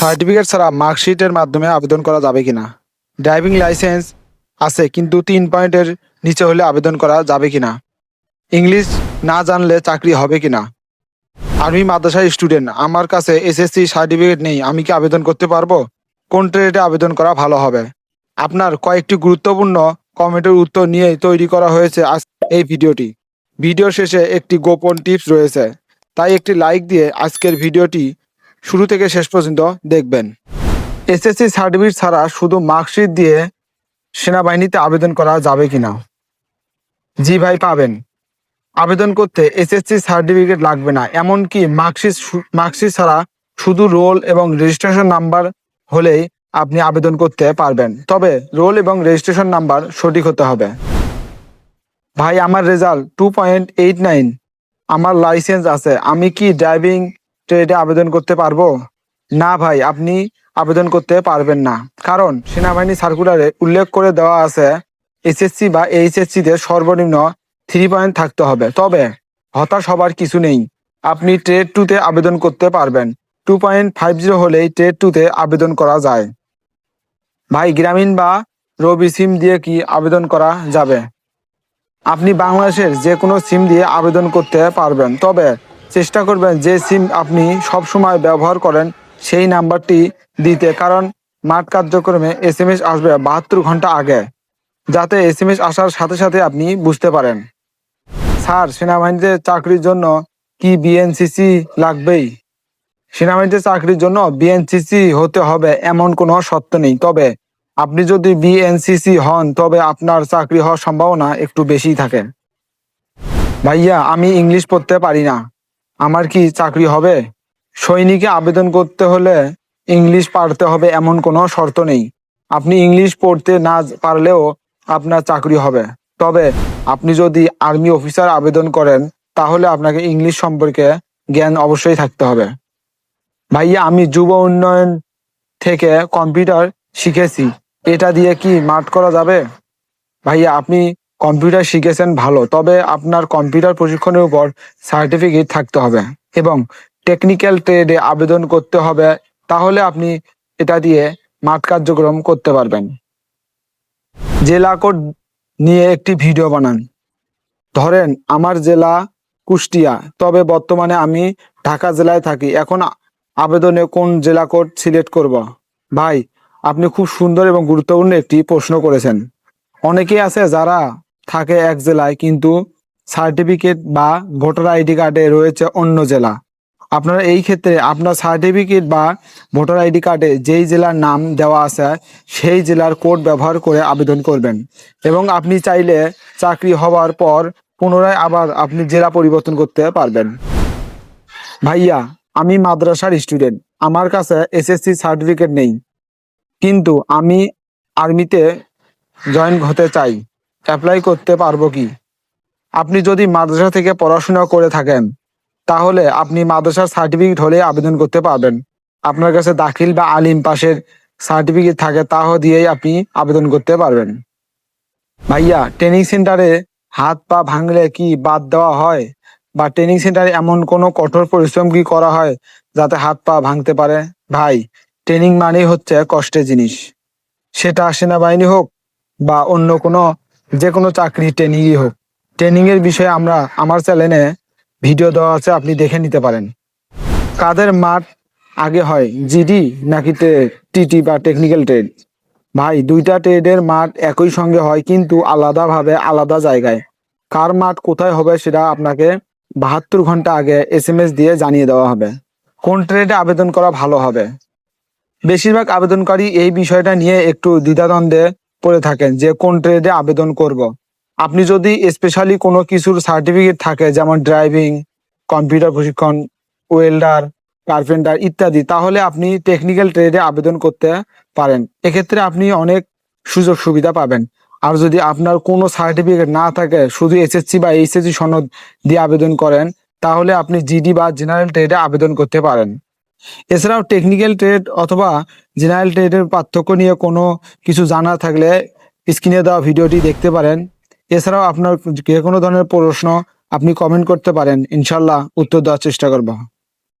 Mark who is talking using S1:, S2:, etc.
S1: Certificate ছাড়া মার্কশিটের মাধ্যমে আবেদন করা যাবে কিনা? ড্রাইভিং লাইসেন্স আছে, কিন্তু তিন পয়েন্টের নিচে হলে আবেদন করা যাবে কিনা? ইংলিশ না জানলে চাকরি হবে কিনা? আর্মি মাদ্রাসার স্টুডেন্ট, আমার কাছে এসএসসি সার্টিফিকেট নেই, আমি কি আবেদন করতে পারব? কোন ট্রেডে আবেদন করা ভালো হবে? আপনার কয়েকটি গুরুত্বপূর্ণ কমেন্টের উত্তর নিয়ে তৈরি করা হয়েছে আজ এই ভিডিওটি। ভিডিও শেষে একটি গোপন টিপস রয়েছে, তাই একটি লাইক দিয়ে আজকের ভিডিওটি শুরু থেকে শেষ পর্যন্ত দেখবেন। এসএসসি সার্টিফিকেট ছাড়া শুধু মার্কশিট দিয়ে সেনাবাহিনীতে আবেদন করা যাবে কিনা? জি ভাই, পাবেন। আবেদন করতে এসএসসি সার্টিফিকেট লাগবে না, এমনকি মার্কশিট মার্কশিট ছাড়া শুধু রোল এবং রেজিস্ট্রেশন নাম্বার হলেই আপনি আবেদন করতে পারবেন। তবে রোল এবং রেজিস্ট্রেশন নাম্বার সঠিক হতে হবে। ভাই, আমার result two point eight nine. আমার লাইসেন্স আছে। আমি কি ড্রাইভিং ট্রেডে আবেদন করতে পারব? না ভাই, আপনি আবেদন করতে পারবেন না। কারণ সেনাবাহিনী সার্কুলারে উল্লেখ করে দেওয়া আছে, এসএসসি বা এইচএসসি তে সর্বনিম্ন থ্রি পয়েন্ট থাকতে হবে। তবে হতাশ হবার কিছু নেই। আপনি ট্রেড টুতে আবেদন করতে পারবেন। টু পয়েন্ট ফাইভ জিরো হলেই ট্রেড টুতে আবেদন করা যায়। ভাই, গ্রামীণ বা রবি সিম দিয়ে কি আবেদন করা যাবে? আপনি বাংলাদেশের যে কোনো সিম দিয়ে আবেদন করতে পারবেন। তবে চেষ্টা করবেন যে সিম আপনি সব সময় ব্যবহার করেন, সেই নাম্বারটি দিতে। কারণ মাঠ কার্যক্রমে এস এম এস আসবে বাহাত্তর ঘণ্টা আগে, যাতে এস এম এস আসার সাথে সাথে আপনি বুঝতে পারেন। স্যার, সেনাবাহিনীতে চাকরির জন্য কি বিএনসিসি লাগবেই? সেনাবাহিনীতে চাকরির জন্য বিএনসিসি হতে হবে এমন কোনো শর্ত নেই। তবে আপনি যদি বিএনসিসি হন, তবে আপনার চাকরি হওয়ার সম্ভাবনা একটু বেশি থাকে। ভাইয়া, আমি ইংলিশ পড়তে পারি না। আমার কি চাকরি হবে? সৈনিকে আবেদন করতে হলে ইংলিশ পারতে হবে এমন কোনো শর্ত নেই। আপনি ইংলিশ পড়তে না পারলেও আপনার চাকরি হবে। তবে আপনি যদি আর্মি অফিসার আবেদন করেন, তাহলে আপনাকে ইংলিশ সম্পর্কে জ্ঞান অবশ্যই থাকতে হবে। ভাইয়া, আমি যুব উন্নয়ন থেকে কম্পিউটার শিখেছি। এটা দিয়ে কি মাঠ করা যাবে? ভাইয়া, আপনি কম্পিউটার শিখেছেন ভালো, তবে আপনার কম্পিউটার প্রশিক্ষণের উপর সার্টিফিকেট থাকতে হবে এবং টেকনিক্যাল ট্রেডে আবেদন করতে হবে, তাহলে আপনি এটা দিয়ে মাঠ কার্যক্রম করতে পারবেন। জেলা কোড নিয়ে একটি ভিডিও বানান। ধরেন, আমার জেলা কুষ্টিয়া, তবে বর্তমানে আমি ঢাকা জেলায় থাকি। এখন আবেদনে কোন জেলা কোড সিলেক্ট করব? ভাই, আপনি খুব সুন্দর এবং গুরুত্বপূর্ণ একটি প্রশ্ন করেছেন। অনেকেই আছে যারা থাকে এক জেলায়, কিন্তু সার্টিফিকেট বা ভোটার আইডি কার্ডে রয়েছে অন্য জেলা। আপনারা এই ক্ষেত্রে আপনার সার্টিফিকেট বা ভোটার আইডি কার্ডে যেই জেলার নাম দেওয়া আছে, সেই জেলার কোড ব্যবহার করে আবেদন করবেন। এবং আপনি চাইলে চাকরি হওয়ার পর পুনরায় আবার আপনি জেলা পরিবর্তন করতে পারবেন। ভাইয়া, আমি মাদ্রাসার স্টুডেন্ট। আমার কাছে এসএসসি সার্টিফিকেট নেই। কিন্তু আমি আর্মিতে জয়েন হতে চাই। অ্যাপ্লাই করতে পারব কি? আপনি যদি মাদ্রাসা থেকে পড়াশোনা করে থাকেন, তাহলে আপনি মাদ্রাসার সার্টিফিকেট হলে আবেদন করতে পারবেন। আপনার কাছে দাখিল বা আলিম পাশের সার্টিফিকেট থাকে তাও দিয়েই আপনি আবেদন করতে পারবেন। ভাইয়া ট্রেনিং সেন্টারে হাত পা ভাঙলে কি বাদ দেওয়া হয়? বা ট্রেনিং সেন্টারে এমন কোনো কঠোর পরিশ্রম কি করা হয় যাতে হাত পা ভাঙতে পারে? ভাই ট্রেনিং মানেই হচ্ছে কষ্টের জিনিস। সেটা সেনাবাহিনী হোক বা অন্য কোনো যে কোনো চাকরি ট্রেনিংই হোক। ট্রেনিং এর বিষয়ে আমরা, আমার চ্যানেলে ভিডিও দেওয়া আছে, আপনি দেখে নিতে পারেন। কাদের মাঠ আগে হয়? জিডি নাকি টিটি বা টেকনিক্যাল ট্রেড ভাই, দুইটা ট্রেডের মাঠ একই সঙ্গে হয়, কিন্তু আলাদাভাবে আলাদা জায়গায়। কার মাঠ কোথায় হবে সেটা আপনাকে বাহাত্তর ঘণ্টা আগে এস এম এস দিয়ে জানিয়ে দেওয়া হবে। কোন ট্রেডে আবেদন করা ভালো হবে? বেশিরভাগ আবেদনকারী এই বিষয়টা নিয়ে একটু দ্বিধাদ্বন্দ্বে পড়ে থাকেন যে কোন ট্রেডে আবেদন করব। আপনি যদি স্পেশালি কোনো কিছুর সার্টিফিকেট থাকে, যেমন ড্রাইভিং কম্পিউটার প্রশিক্ষণ ওয়েল্ডার কার্পেন্টার ইত্যাদি, তাহলে আপনি টেকনিক্যাল ট্রেডে আবেদন করতে পারেন। এক্ষেত্রে আপনি অনেক সুযোগ সুবিধা পাবেন। আর যদি আপনার কোনো সার্টিফিকেট না থাকে, শুধু এসএসসি বা এইচএসসি সনদ দিয়ে আবেদন করেন, তাহলে আপনি জিডি বা জেনারেল ট্রেডে আবেদন করতে পারেন। এছাড়াও টেকনিক্যাল ট্রেড অথবা জেনারেল ট্রেডের পার্থক্য নিয়ে কোনো কিছু জানা থাকলে স্ক্রিনে দেওয়া ভিডিওটি দেখতে পারেন। এছাড়াও আপনার যে কোনো ধরনের প্রশ্ন আপনি কমেন্ট করতে পারেন। ইনশাল্লাহ উত্তর দেওয়ার চেষ্টা করব।